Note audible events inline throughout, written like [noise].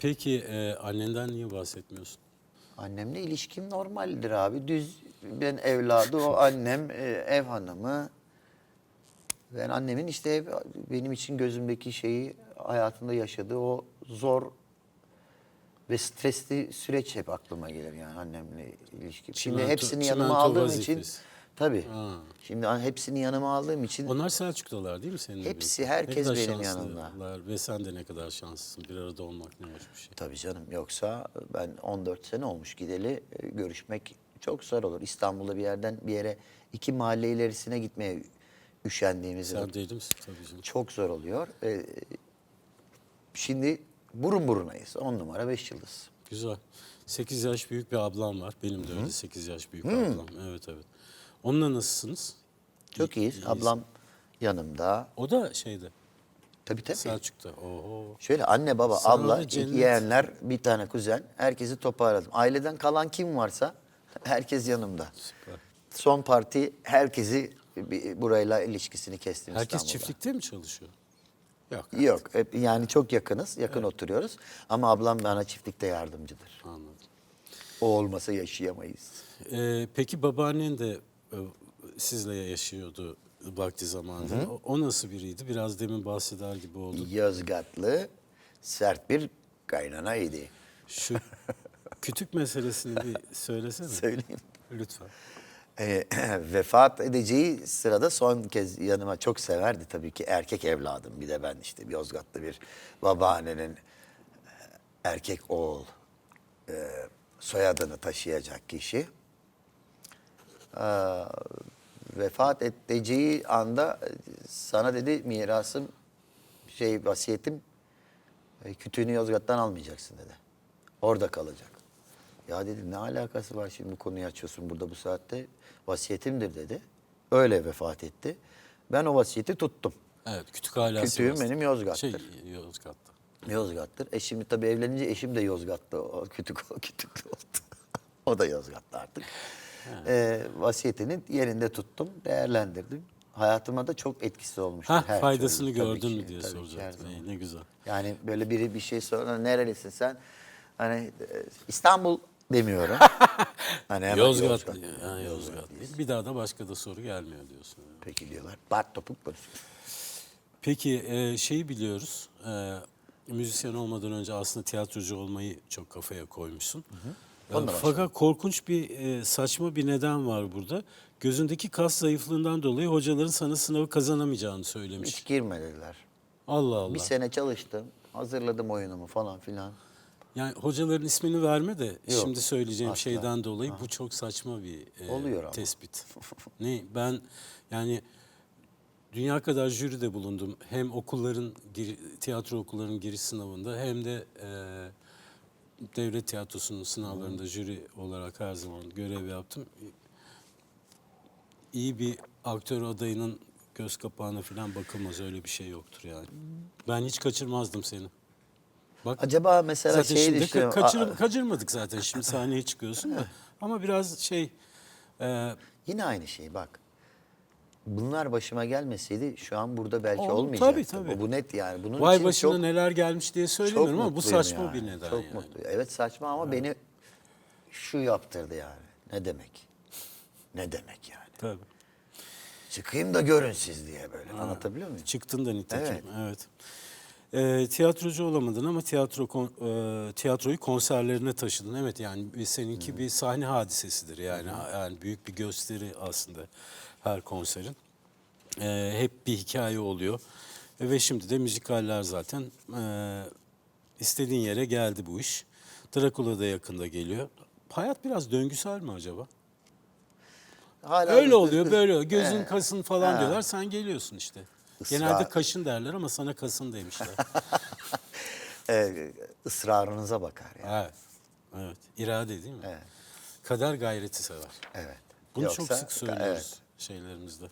Peki e, annenden niye bahsetmiyorsun? Annemle ilişkim normaldir abi. Düz ben evladı, o annem e, ev hanımı. Ben annemin işte ev, benim için gözümdeki şeyi hayatında yaşadığı o zor ve stresli süreç hep aklıma gelir yani annemle ilişkim. Şimdi Çimento- hepsini yanıma çimento aldığım vazifesi. Tabii. Ha. Şimdi hepsini yanıma aldığım için Onlar Selçuk'talar değil mi senin? Hepsi, birlikte? herkes Ne kadar benim yanımda. Ve sen de ne kadar şanslısın. Bir arada olmak ne hoş bir şey. Tabii canım yoksa ben 14 sene olmuş gideli e, görüşmek çok zor olur. İstanbul'da bir yerden bir yere iki mahalle ilerisine gitmeye üşendiğimiz Sen deli misin? Tabii canım. çok zor oluyor. E, şimdi burun burunayız. 10 numara 5 yıldız. Güzel. 8 yaş büyük bir ablam var. Benim de öyle 8 yaş büyük bir ablam. Evet evet. Onunla nasılsınız? Çok iyiyiz. Ablam yanımda. O da şeyde. Tabii tabii. Selçuk'ta. Oho. Şöyle anne baba Sana abla cennet. yeğenler bir tane kuzen herkesi toparladım. Aileden kalan kim varsa herkes yanımda. Süper. Son parti herkesi bir- burayla ilişkisini kestim Herkes İstanbul'da. çiftlikte mi çalışıyor? Yok. Yok. Hep, yani çok yakınız. Yakın oturuyoruz. Ama ablam bana çiftlikte yardımcıdır. Anladım. O olmasa yaşayamayız. Ee, peki babaannen de sizle yaşıyordu vakti zamanında. O, o nasıl biriydi? Biraz demin bahseder gibi oldu. Yozgatlı sert bir kaynanaydı. Şu [laughs] kütük meselesini bir söylesene. Söyleyeyim. Lütfen. Ee, [clears throat] vefat edeceği sırada son kez yanıma çok severdi tabii ki erkek evladım. Bir de ben işte Yozgatlı bir babaannenin e, erkek oğul e, soyadını taşıyacak kişi. Aa, vefat edeceği anda e, sana dedi mirasım şey vasiyetim e, kütüğünü Yozgat'tan almayacaksın dedi. Orada kalacak. Ya dedim ne alakası var şimdi bu konuyu açıyorsun burada bu saatte? Vasiyetimdir dedi. Öyle vefat etti. Ben o vasiyeti tuttum. Evet, kütük hala Kütüğüm Sivas'ta. benim Yozgat'tır. Şey, Yozgat'ta. Yozgat'tır. E şimdi tabii evlenince eşim de Yozgat'ta. O kütük, o kütüklü oldu. [laughs] o da Yozgat'ta artık. Ee, vasiyetini yerinde tuttum, değerlendirdim. Hayatıma da çok etkisi olmuştur. Ha, her faydasını türlü. Gördün mü diye ki, her soracaktım. ne güzel. Yani böyle biri bir şey sorar, nerelisin sen? Hani e, İstanbul demiyorum. [laughs] hani Yozgat, Yozgat. yani Yozgat. Bir daha da başka da soru gelmiyor diyorsun. Peki diyorlar. Bart topuk barış. Peki e, şeyi biliyoruz. E, müzisyen olmadan önce aslında tiyatrocu olmayı çok kafaya koymuşsun. E, Onunla fakat korkunç bir e, saçma bir neden var burada. Gözündeki kas zayıflığından dolayı hocaların sana sınavı kazanamayacağını söylemiş. Hiç girme dediler. Allah Allah. Bir sene çalıştım. Hazırladım oyunumu falan filan. Yani hocaların ismini verme de Yok, şimdi söyleyeceğim asla. şeyden dolayı bu çok saçma bir e, Oluyor ama. tespit. [laughs] ne ben yani dünya kadar jüride bulundum. Hem okulların tiyatro okullarının giriş sınavında hem de e, devlet tiyatrosunun sınavlarında jüri olarak her zaman görev yaptım. İyi bir aktör adayının göz kapağına falan bakılmaz öyle bir şey yoktur yani. Ben hiç kaçırmazdım seni. Bak Acaba mesela Zaten şey şimdi düşünüyorum. kaçır- kaçırmadık zaten şimdi sahneye çıkıyorsun da. [laughs] Ama biraz şey e, Yine aynı şey bak. Bunlar başıma gelmeseydi şu an burada belki olmayacaktı. tabii, tabii. Bu, bu net yani. Bunun vay için başına çok, neler gelmiş diye söylemiyorum ama bu saçma yani. bir neden Çok yani. mutluyum. Evet saçma ama beni şu yaptırdı yani. Ne demek? Ne demek yani? Tabii. Çıkayım da görün siz diye böyle. Anlatabiliyor muyum? Çıktın da nitekim. Evet. Evet. E, tiyatrocu olamadın ama tiyatro kon- e, tiyatroyu konserlerine taşıdın. Evet yani seninki bir sahne hadisesidir yani. Yani büyük bir gösteri aslında her konserin. E, hep bir hikaye oluyor. E, ve şimdi de müzikaller zaten e, istediğin yere geldi bu iş. Drakula da yakında geliyor. Hayat biraz döngüsel mi acaba? Hala Öyle oluyor, böyle oluyor. Gözün [laughs] kasın falan diyorlar, sen geliyorsun işte. Genelde kaşın derler ama sana kasın demişler. [laughs] Ee, ısrarınıza bakar yani. evet, evet. İrade değil mi? Evet. Kader gayreti sever. Evet. Bunu Yoksa- çok sık söylüyoruz Evet. şeylerimizde.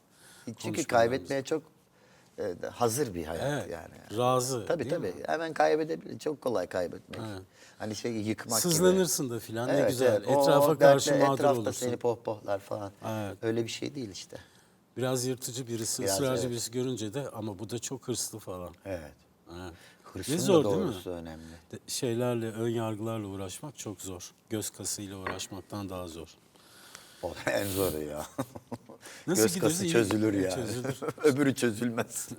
Çünkü konuşmalarımızda. kaybetmeye çok e, hazır bir hayat Evet, yani. razı, Tabii değil tabii. mi? Hemen kaybedebilir. Çok kolay kaybetmek. Hani şey yıkmak gibi. Sızlanırsın da filan ne Evet, güzel. evet. O- Etrafa o karşı mağdur etrafta olursun. seni pohpohlar falan. Evet. Öyle bir şey değil işte. Biraz yırtıcı birisi, Biraz, ısrarcı evet. birisi görünce de ama bu da çok hırslı falan. Evet. Hırsın da zor değil mi? önemli. De- şeylerle, ön yargılarla uğraşmak çok zor. Göz kasıyla uğraşmaktan daha zor. O da en zoru ya. Nasıl Göz kası İyi- çözülür yani. Çözülür. [laughs] Öbürü çözülmez. [laughs]